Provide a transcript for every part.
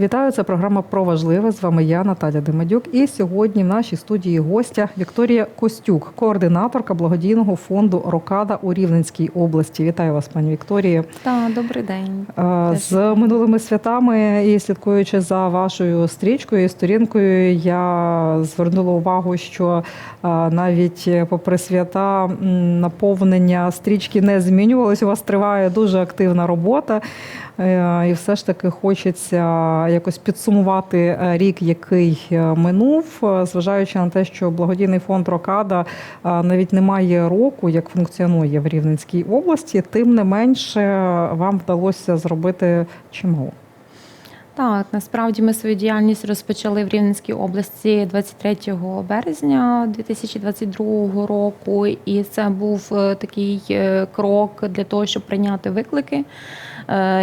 Вітаю, це програма про важливе. З вами я, Наталя Демадюк. І сьогодні в нашій студії гостя Вікторія Костюк, координаторка благодійного фонду Рокада у Рівненській області. Вітаю вас, пані Вікторія. Так, добрий день. З минулими святами і слідкуючи за вашою стрічкою і сторінкою, я звернула увагу, що навіть попри свята наповнення стрічки не змінювалось. У вас триває дуже активна робота, і все ж таки хочеться якось підсумувати е, рік, який е, минув, е, зважаючи на те, що благодійний фонд Рокада е, навіть не має року, як функціонує в Рівненській області, тим не менше вам вдалося зробити чимало. Так, насправді ми свою діяльність розпочали в Рівненській області 23 березня 2022 року, і це був е, такий е, крок для того, щоб прийняти виклики, е,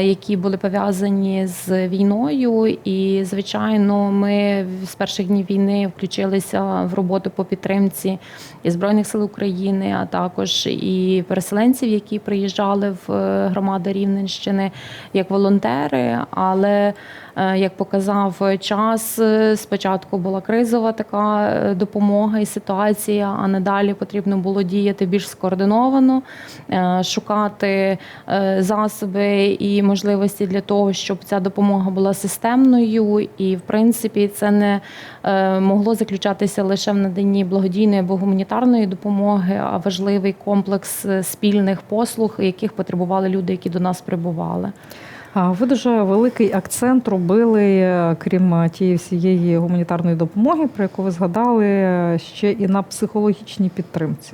які були пов'язані з війною. І, звичайно, ми з перших днів війни включилися в роботу по підтримці і Збройних сил України, а також і переселенців, які приїжджали в е, громади Рівненщини як волонтери. Але Е, Як показав час, е, спочатку була кризова така е, допомога і ситуація, а надалі потрібно було діяти більш скоординовано, е, шукати е, засоби і можливості для того, щоб ця допомога була системною. І, в принципі, це не е, могло заключатися лише в наданні благодійної або гуманітарної допомоги, а важливий комплекс е, спільних послуг, яких потребували люди, які до нас прибували. Ви дуже великий акцент робили, е, крім тієї всієї гуманітарної допомоги, про яку ви згадали, ще і на психологічній підтримці.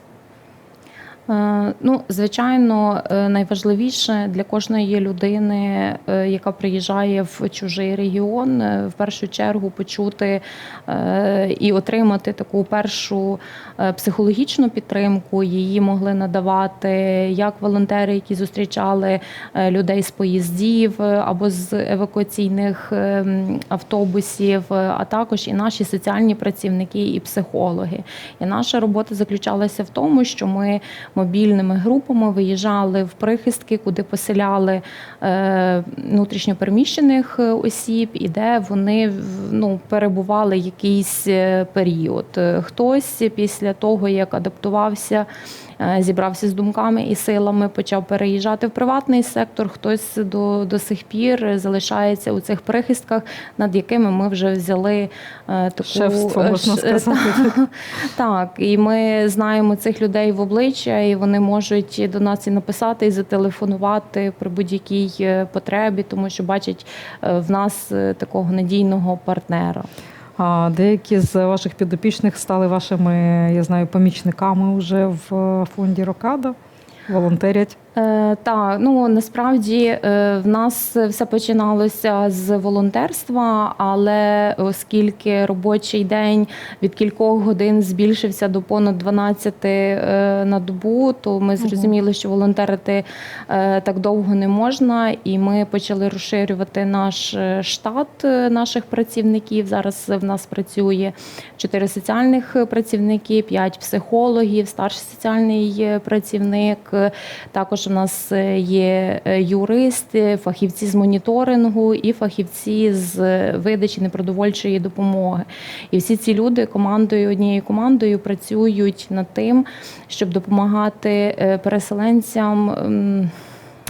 Е, Ну, звичайно, е, найважливіше для кожної людини, е, яка приїжджає в чужий регіон, в першу чергу почути і отримати таку першу психологічну підтримку. Її могли надавати як волонтери, які зустрічали людей з поїздів або з евакуаційних автобусів, а також і наші соціальні працівники і психологи. І наша робота заключалася в тому, що ми мобільними групами виїжджали в прихистки, куди поселяли внутрішньопереміщених е, осіб, і де вони ну, перебували якийсь е, період. Е, Хтось після того, як адаптувався. е, Зібрався з думками і силами, почав переїжджати в приватний сектор. Хтось до, до сих пір залишається у цих прихистках, над якими ми вже взяли е, таку Шефство, е, можна е, сказати. так, і ми знаємо цих людей в обличчя, і вони можуть до нас і написати, і зателефонувати при будь-якій е, потребі, тому що бачать е, в нас е, такого надійного партнера. А деякі з ваших підопічних стали вашими, я знаю, помічниками вже в фонді Рокада, волонтерять. Е, так, ну насправді е, в нас все починалося з волонтерства, але оскільки робочий день від кількох годин збільшився до понад 12 е, на добу, то ми зрозуміли, що волонтерити е, так довго не можна, і ми почали розширювати наш штат наших працівників. Зараз в нас працює чотири соціальних працівники, п'ять психологів, старший соціальний працівник. е, Також у нас е, є е, юристи, фахівці з моніторингу і фахівці з е, видачі непродовольчої допомоги. І всі ці люди командою однією командою працюють над тим, щоб допомагати переселенцям.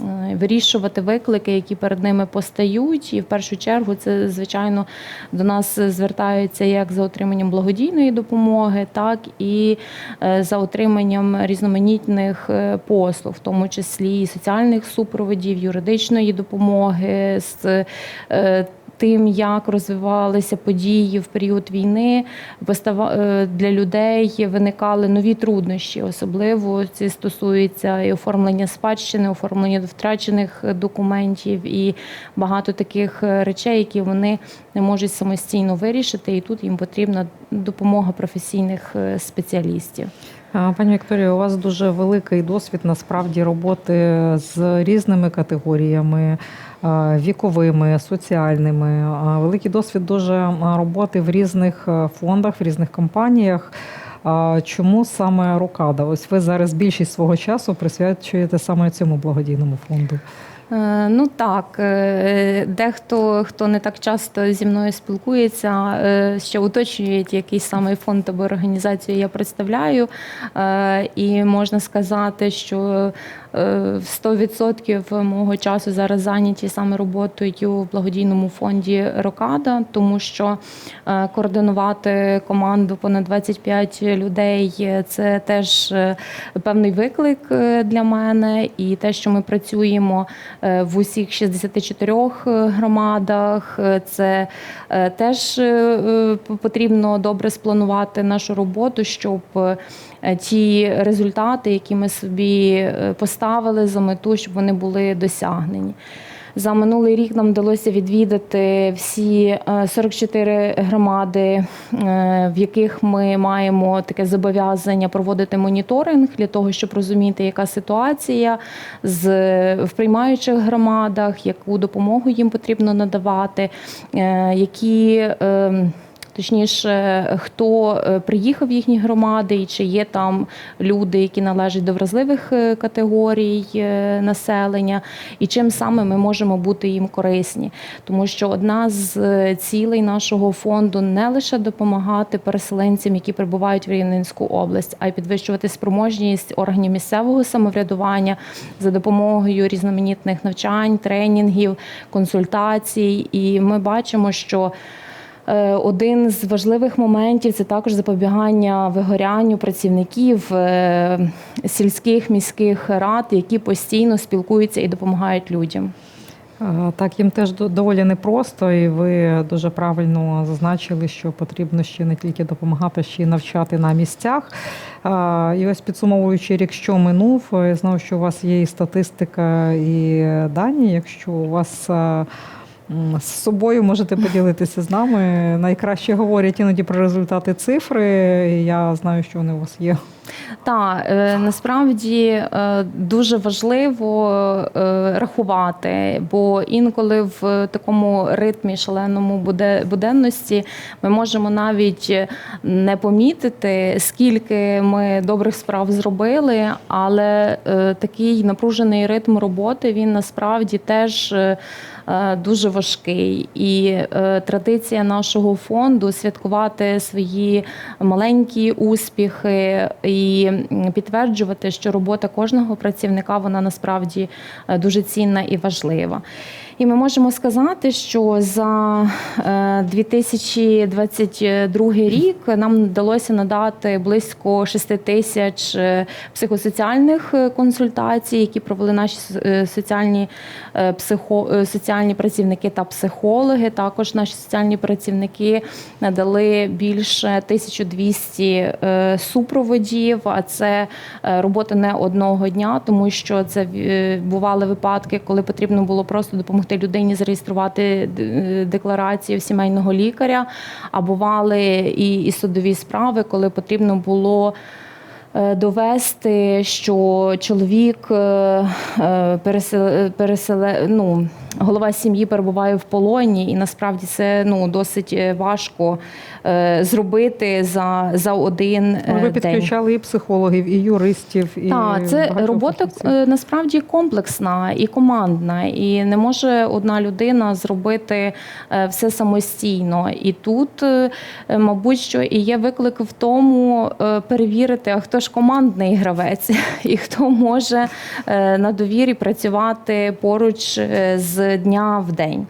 Е, Вирішувати виклики, які перед ними постають, і в першу чергу це звичайно до нас звертаються як за отриманням благодійної допомоги, так і е, за отриманням різноманітних е, послуг, в тому числі і соціальних супроводів, юридичної допомоги з тим, як розвивалися події в період війни, е, для людей виникали нові труднощі. Особливо це стосується і оформлення спадщини, оформлення втрачених документів і багато таких е, речей, які вони не можуть самостійно вирішити, і тут їм потрібна допомога професійних е, спеціалістів. Пані Вікторія, у вас дуже великий досвід насправді роботи з різними категоріями віковими, соціальними. Великий досвід дуже роботи в різних фондах, в різних компаніях. Чому саме Рокада? Ось ви зараз більшість свого часу присвячуєте саме цьому благодійному фонду. Е, Ну так, е, дехто, хто не так часто зі мною спілкується, е, ще уточнюють, який саме фонд або організацію я представляю. І можна сказати, що е, 100% мого часу зараз зайняті саме роботою в благодійному фонді Рокада, тому що координувати команду понад 25 людей це теж певний виклик для мене. І те, що ми працюємо в усіх 64 громадах, е, це е, теж е, е, потрібно добре спланувати нашу роботу, щоб е, ті результати, які ми собі е, поставили за мету, щоб вони були досягнені. За минулий рік нам вдалося відвідати всі е, 44 громади, е, в яких ми маємо таке зобов'язання проводити моніторинг для того, щоб розуміти, яка ситуація з в приймаючих громадах, яку допомогу їм потрібно надавати, е, які. Точніше, хто е, приїхав в їхні громади, і чи є там люди, які належать до вразливих е, категорій е, населення, і чим саме ми можемо бути їм корисні. Тому що одна з цілей нашого фонду не лише допомагати переселенцям, які прибувають в Рівненську область, а й підвищувати спроможність органів місцевого самоврядування за допомогою різноманітних навчань, тренінгів, консультацій. І ми бачимо, що Один з важливих моментів це також запобігання вигорянню працівників е, сільських міських рад, які постійно спілкуються і допомагають людям. Е, Так, їм теж доволі непросто, і ви дуже правильно зазначили, що потрібно ще не тільки допомагати, ще й навчати на місцях. Е, І ось підсумовуючи рік, що минув, е, я знаю, що у вас є і статистика, і дані. Якщо у вас е, з собою можете поділитися з нами. Найкраще говорять іноді про результати цифри. Я знаю, що вони у вас є. Так, е, насправді е, дуже важливо е, рахувати, бо інколи в такому ритмі шаленому буде- буденності ми можемо навіть не помітити, скільки ми добрих справ зробили, але такий напружений ритм роботи він насправді теж. Е, Дуже важкий і е, традиція нашого фонду святкувати свої маленькі успіхи і підтверджувати, що робота кожного працівника вона насправді е, дуже цінна і важлива. І ми можемо сказати, що за е, 2022 рік нам вдалося надати близько 6 тисяч е, психосоціальних е, консультацій, які провели наші е, соціальні е, психо, е, соціальні працівники та психологи. Також наші соціальні працівники надали більше 1200 е, супроводів. А це е, робота не одного дня, тому що це е, бували випадки, коли потрібно було просто допомогти людині зареєструвати е, декларацію сімейного лікаря. А бували і, і судові справи, коли потрібно було. е, Довести, що чоловік е, е, пересел, переселе, ну, голова сім'ї перебуває в полоні, і насправді це ну, досить е, важко е, зробити за, за один е, Ви день. підключали і психологів, і юристів, і Так, це робота фахівців. насправді комплексна і командна, і не може одна людина зробити все самостійно. І тут, мабуть, що і є виклик в тому перевірити, а хто ж командний гравець, і хто може на довірі працювати поруч е, дня в день.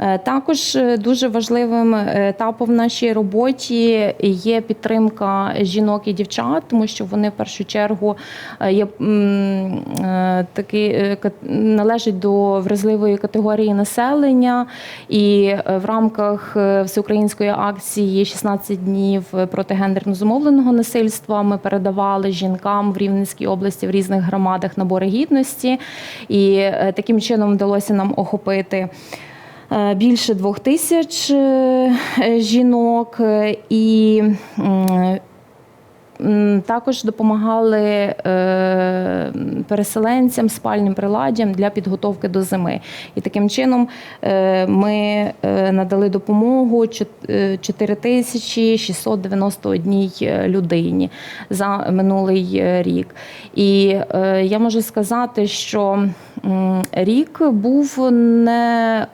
Е, Також е, дуже важливим етапом в нашій роботі є підтримка жінок і дівчат, тому що вони в першу чергу е, є е, такі е, належать до вразливої категорії населення, і е, в рамках е, всеукраїнської акції «16 днів проти гендерно зумовленого насильства ми передавали жінкам в Рівненській області в різних громадах набори гідності, і е, таким чином вдалося нам охопити. Е, Більше двох тисяч е, жінок, е, і також допомагали переселенцям спальним приладдям для підготовки до зими. І таким чином ми надали допомогу чот- е, 4691 людині за минулий рік. І я можу сказати, що рік був не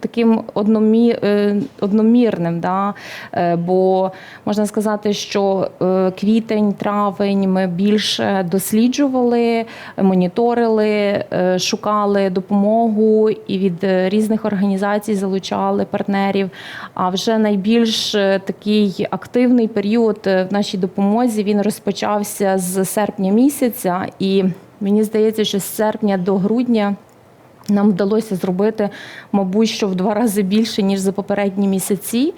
таким одномі, е, одномірним, да? Е, бо можна сказати, що е, квітень, травень ми більше досліджували, моніторили, шукали допомогу і від різних організацій залучали партнерів. А вже найбільш такий активний період в нашій допомозі він розпочався з серпня місяця, і мені здається, що з серпня до грудня. Нам вдалося зробити, мабуть, що в два рази більше ніж за попередні місяці.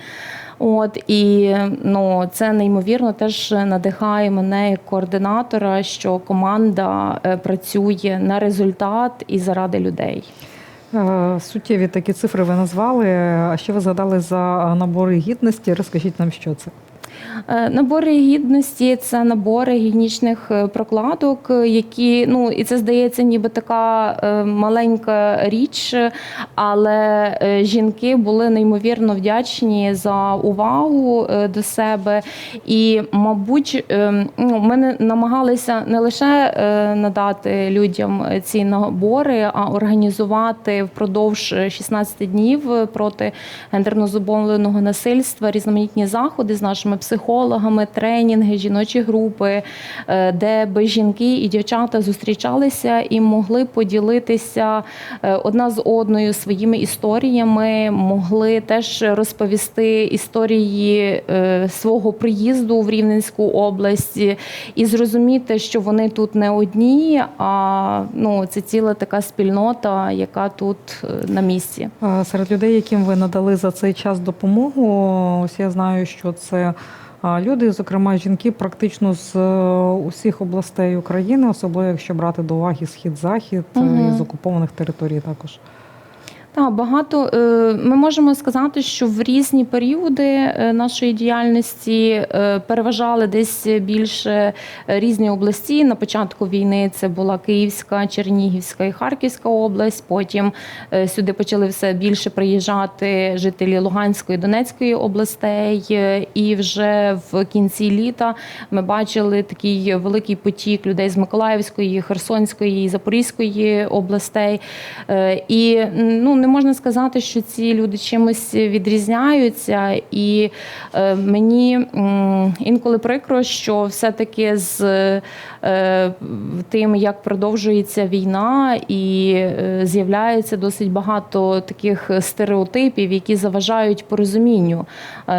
От і ну це неймовірно теж надихає мене як координатора, що команда е, працює на результат і заради людей. Е, Суттєві такі цифри ви назвали. А ще ви згадали за набори гідності. Розкажіть нам, що це. Е, Набори гідності це набори гігієнічних е, прокладок, е, які ну і це здається, ніби така маленька річ, але жінки були неймовірно вдячні за увагу до себе. І, мабуть, ну, ми намагалися не лише надати людям ці набори, а організувати впродовж е, 16 днів проти гендерно зумовленого насильства різноманітні заходи з нашими психологами, тренінги, жіночі групи, е, де би жінки і дівчата зустрічалися і могли поділитися е, одна з одною своїми історіями, могли теж розповісти історії е, свого приїзду в Рівненську область і зрозуміти, що вони тут не одні, а ну це ціла така спільнота, яка тут на місці. Серед людей, яким ви надали за цей час допомогу, ось я знаю, що це люди, зокрема жінки, практично з е, усіх областей України, особливо якщо брати до уваги схід-захід угу. І з окупованих територій також. Так, багато е, ми можемо сказати, що в різні періоди е, нашої діяльності е, переважали десь більше різні області. На початку війни це була Київська, Чернігівська і Харківська область. Потім сюди почали все більше приїжджати жителі Луганської Донецької областей. І вже в кінці літа ми бачили такий великий потік людей з Миколаївської, Херсонської Запорізької областей. І ну не можна сказати, що ці люди чимось відрізняються, і е, мені інколи прикро, що все-таки з е, тим, як продовжується війна, і е, з'являється досить багато таких стереотипів, які заважають порозумінню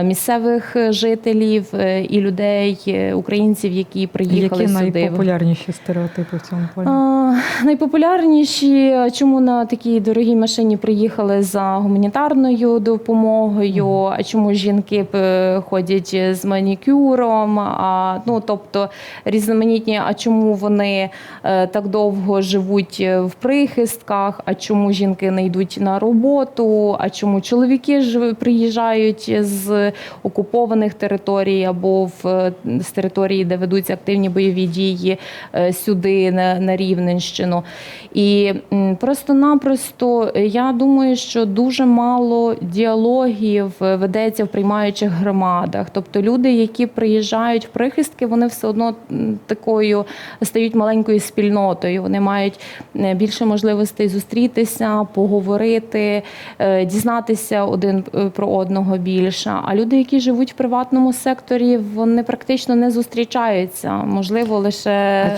місцевих жителів і людей, українців, які приїхали Які сюди. найпопулярніші стереотипи в цьому? А, найпопулярніші, чому на такій дорогій машині приїхали за гуманітарною допомогою, а чому жінки е, ходять з манікюром, а ну тобто різноманітні, а чому вони е, так довго живуть е, в прихистках, а чому жінки не йдуть на роботу, а чому чоловіки ж приїжджають з окупованих територій або в з території, де ведуться активні бойові дії сюди на, на Рівненщину. І просто-напросто я думаю, що дуже мало діалогів е, ведеться в приймаючих громадах. Тобто люди, які приїжджають в прихистки, вони все одно такою стають маленькою спільнотою. Вони мають е, більше можливостей зустрітися, поговорити, е, дізнатися один про одного більше. А люди, які живуть в приватному секторі, вони практично не зустрічаються. Можливо, лише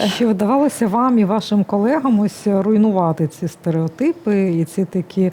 А чи вдавалося вам і вашим колегам ось руйнувати ці стереотипи і ці такі,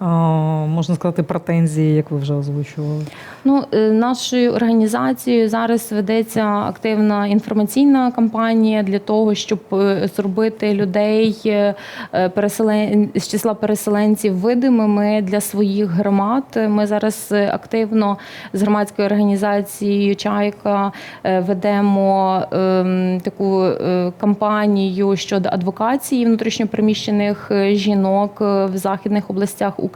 можна сказати, претензії, як ви вже озвучували? Ну, е, нашою організацією зараз ведеться активна інформаційна кампанія для того, щоб е, зробити людей е, переселен... з числа переселенців видимими для своїх громад. Ми зараз активно з громадською організацією Чайка ведемо ем, таку кампанію щодо адвокації внутрішньопереміщених жінок в західних областях України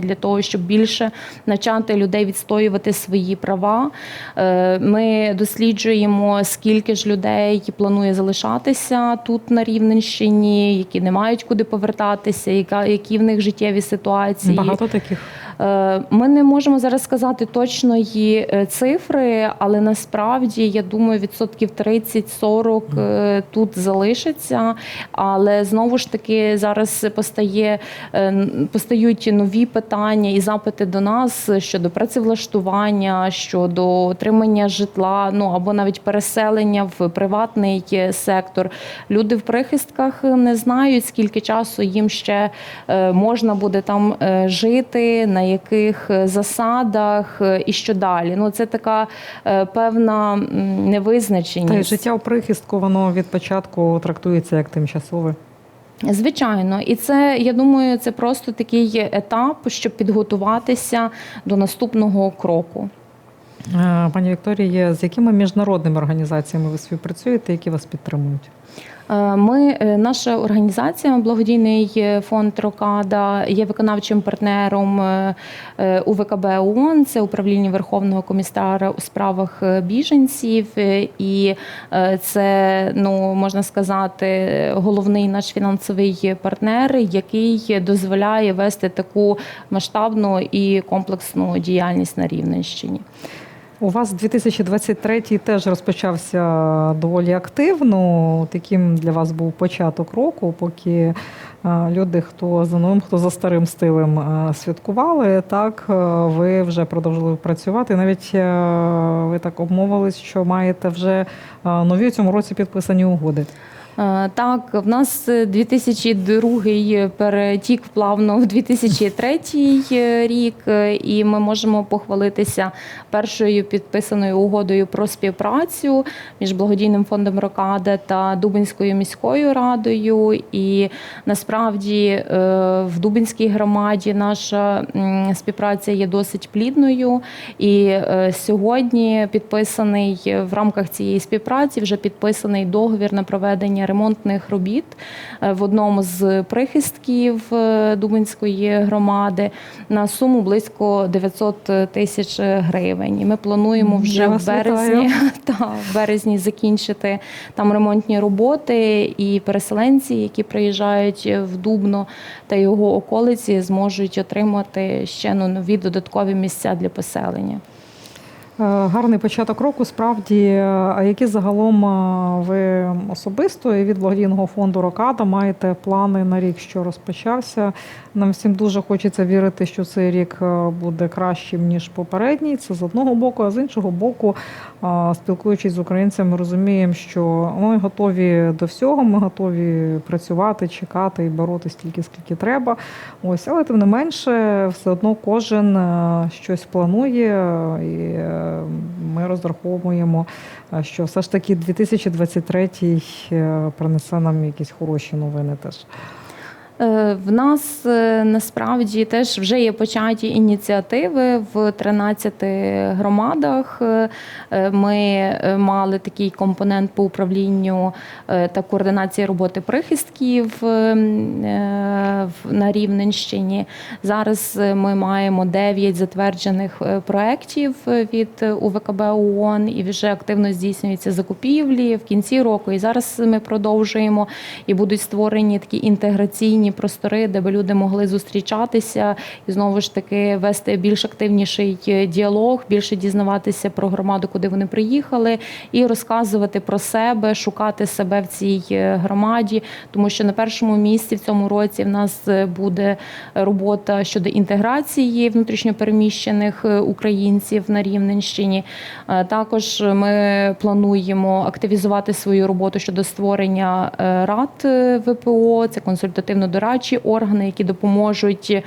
для того, щоб більше навчати людей відстоювати свої права. Е, Ми досліджуємо, скільки ж людей планує залишатися тут на Рівненщині, які не мають куди повертатися, які в них життєві ситуації. Багато таких. Е, Ми не можемо зараз сказати точної е, цифри, але насправді я думаю, відсотків 30-40 е, тут залишиться. Але знову ж таки зараз постає постають нові питання і запити до нас щодо працевлаштування, щодо отримання житла, ну або навіть переселення в приватний сектор. Люди в прихистках не знають, скільки часу їм ще можна буде там жити, на яких е, засадах е, і що далі. Ну це така е, певна невизначеність. Та й життя у прихистку воно від початку трактується як тимчасове. Звичайно, і це я думаю, це просто такий етап, щоб підготуватися до наступного кроку. Пані Вікторія, з якими міжнародними організаціями ви співпрацюєте, які вас підтримують? Е, Ми, е, наша організація, благодійний фонд Рокада, є виконавчим партнером е, е, УВКБ ООН, це управління Верховного комісара у справах е, біженців, е, і е, це ну можна сказати головний наш фінансовий партнер, який дозволяє вести таку масштабну і комплексну діяльність на Рівненщині. У вас 2023 теж розпочався доволі активно. От яким для вас був початок року, поки е, люди, хто за новим, хто за старим стилем е, святкували, так е, ви вже продовжили працювати. Навіть ви так обмовились, що маєте вже нові у цьому році підписані угоди. Е, Так, в нас 2002 перетік плавно в 2003 рік, е, і ми можемо похвалитися першою підписаною угодою про співпрацю між благодійним фондом Рокада та Дубинською міською радою. І насправді е, в Дубинській громаді наша співпраця є досить плідною. І е, сьогодні підписаний в рамках цієї співпраці вже підписаний договір на проведення ремонтних робіт е, в одному з прихистків е, Дубинської громади на суму близько 900 тисяч гривень. І ми плануємо вже Я в березні та в березні закінчити там ремонтні роботи, і переселенці, які приїжджають в Дубно та його околиці, зможуть отримати ще ну, нові додаткові місця для поселення. Е, Гарний початок року, справді. А які загалом е, ви особисто і від благодійного фонду Рокада маєте плани на рік, що розпочався? Нам всім дуже хочеться вірити, що цей рік е, буде кращим ніж попередній. Це з одного боку, а з іншого боку, спілкуючись з українцями, розуміємо, що ми готові до всього, ми готові працювати, чекати і боротися стільки, скільки треба. Ось, але тим не менше, все одно кожен щось планує, і ми розраховуємо, що все ж таки 2023 е, принесе нам якісь хороші новини теж. Е, В нас е, насправді теж вже є початі ініціативи в 13 громадах. Е, Ми мали такий компонент по управлінню та координації роботи прихистків е, м, е, в- на Рівненщині. Зараз ми маємо 9 затверджених проєктів від УВКБ ООН і вже активно здійснюються закупівлі в кінці року. І зараз ми продовжуємо і будуть створені такі інтеграційні простори, де би люди могли зустрічатися і знову ж таки вести більш активніший е, діалог, більше дізнаватися про громаду, куди вони приїхали, і розказувати про себе, шукати себе в цій е, громаді, тому що на першому місці в цьому році в нас е, буде робота щодо інтеграції внутрішньопереміщених українців на Рівненщині. Також ми плануємо активізувати свою роботу щодо створення рад ВПО, це консультативно-дорадчі органи, які допоможуть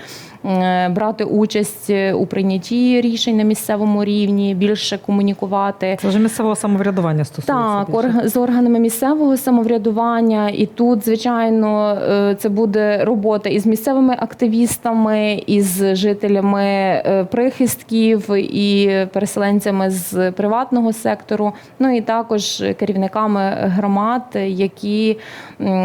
брати участь у прийнятті рішень на місцевому рівні, більше комунікувати. Це вже місцевого самоврядування стосується. Так, більше. з органами місцевого самоврядування, і тут, звичайно, е, це буде робота із місцевими активістами, із жителями е, прихистків і переселенцями з приватного сектору. Ну і також керівниками громад, які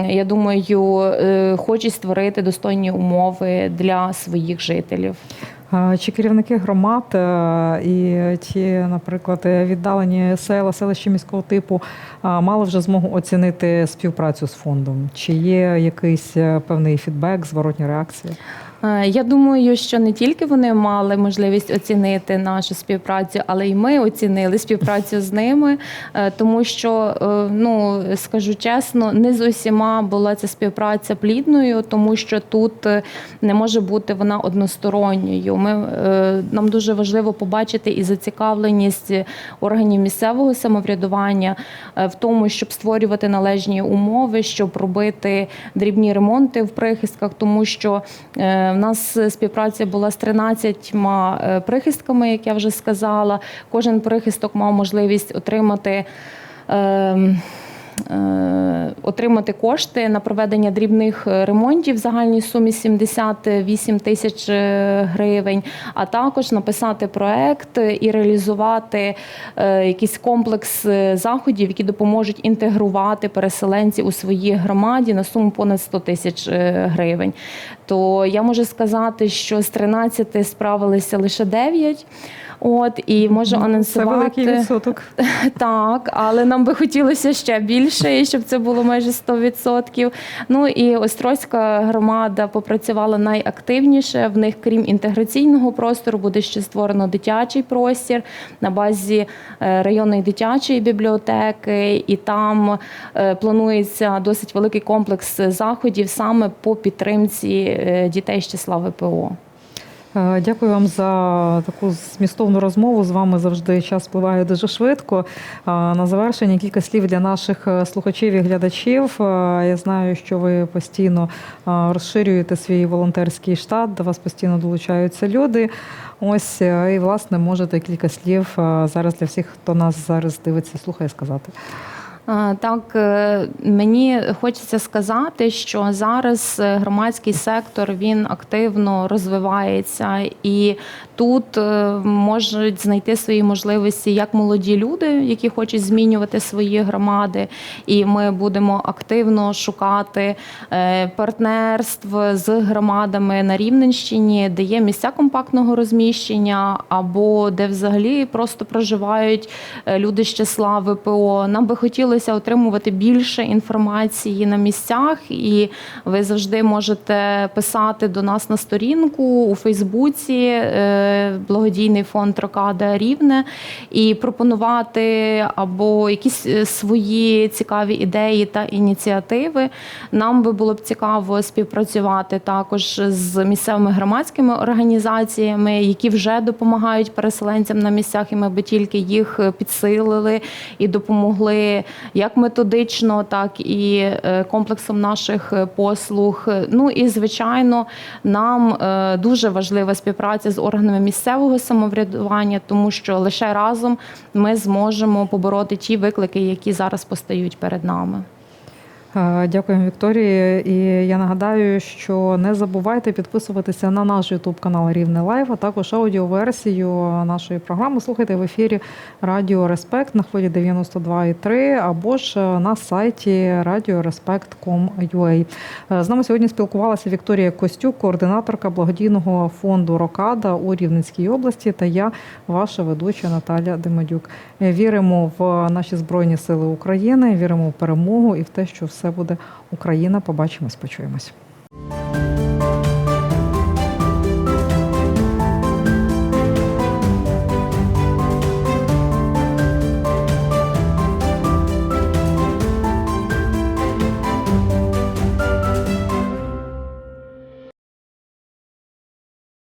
я думаю е, хочуть створити достойні умови для своїх жителів. Чи керівники громад е, і ті, наприклад, віддалені села, селища міського типу мали вже змогу оцінити співпрацю з фондом? Чи є якийсь е, певний фідбек, зворотня реакція? Е, Я думаю, що не тільки вони мали можливість оцінити нашу співпрацю, але й ми оцінили співпрацю з ними, е, тому що, е, ну скажу чесно, не з усіма була ця співпраця плідною, тому що тут не може бути вона односторонньою. Ми нам дуже важливо побачити і зацікавленість органів місцевого самоврядування в тому, щоб створювати належні умови, щоб робити дрібні ремонти в прихистках, тому що е, в нас співпраця була з 13 е, прихистками, як я вже сказала. Кожен прихисток мав можливість отримати. Е, Отримати кошти на проведення дрібних е, ремонтів в загальній сумі 78 тисяч е, гривень, а також написати проект і реалізувати якийсь комплекс заходів, які допоможуть інтегрувати переселенців у своїй громаді на суму понад 100 тисяч гривень. То я можу сказати, що з 13 справилися лише 9. От і можу Це анонсувати великий відсоток. так, але нам би хотілося ще більше, і щоб це було майже 100%. Ну і Острозька громада попрацювала найактивніше. В них, крім інтеграційного простору, буде ще створено дитячий простір на базі е, районної дитячої бібліотеки, і там е, планується досить великий комплекс заходів саме по підтримці е, дітей з числа ВПО. Е, Дякую вам за таку змістовну розмову. З вами завжди час впливає дуже швидко. Е, На завершення кілька слів для наших е, слухачів і глядачів. Я знаю, що ви постійно розширюєте свій волонтерський штат, до вас постійно долучаються люди. Ось і власне можете кілька слів зараз для всіх, хто нас зараз дивиться, слухає, сказати. А, Так, е, мені хочеться сказати, що зараз е, громадський сектор він активно розвивається, і тут е, можуть знайти свої можливості як молоді люди, які хочуть змінювати свої громади, і ми будемо активно шукати е, партнерств з громадами на Рівненщині, де є місця компактного розміщення, або де взагалі просто проживають е, люди з числа ВПО. Нам би хотілося отримувати більше інформації на місцях, і ви завжди можете писати до нас на сторінку у Фейсбуці, е, благодійний фонд Рокада Рівне, і пропонувати або якісь е, свої цікаві ідеї та ініціативи. Нам би було б цікаво співпрацювати також з місцевими громадськими організаціями, які вже допомагають переселенцям на місцях, і ми би тільки їх підсилили і допомогли як методично, так і е, комплексом наших е, послуг. Ну і звичайно, нам е, дуже важлива співпраця з органами місцевого самоврядування, тому що лише разом ми зможемо побороти ті виклики, які зараз постають перед нами. Е, Дякуємо, Вікторії. І я нагадаю, що не забувайте підписуватися на наш Ютуб канал Рівне Лайв, а також аудіоверсію нашої програми. Слухайте в ефірі Радіо Респект на хвилі 92,3 або ж на сайті radioreспект.com.ua. Е, З нами сьогодні спілкувалася Вікторія Костюк, координаторка благодійного фонду Рокада у Рівненській області, та я, ваша ведуча Наталя Демадюк. Е, Віримо в наші збройні сили України, віримо в перемогу і в те, що все буде Україна. Побачимось, почуємось.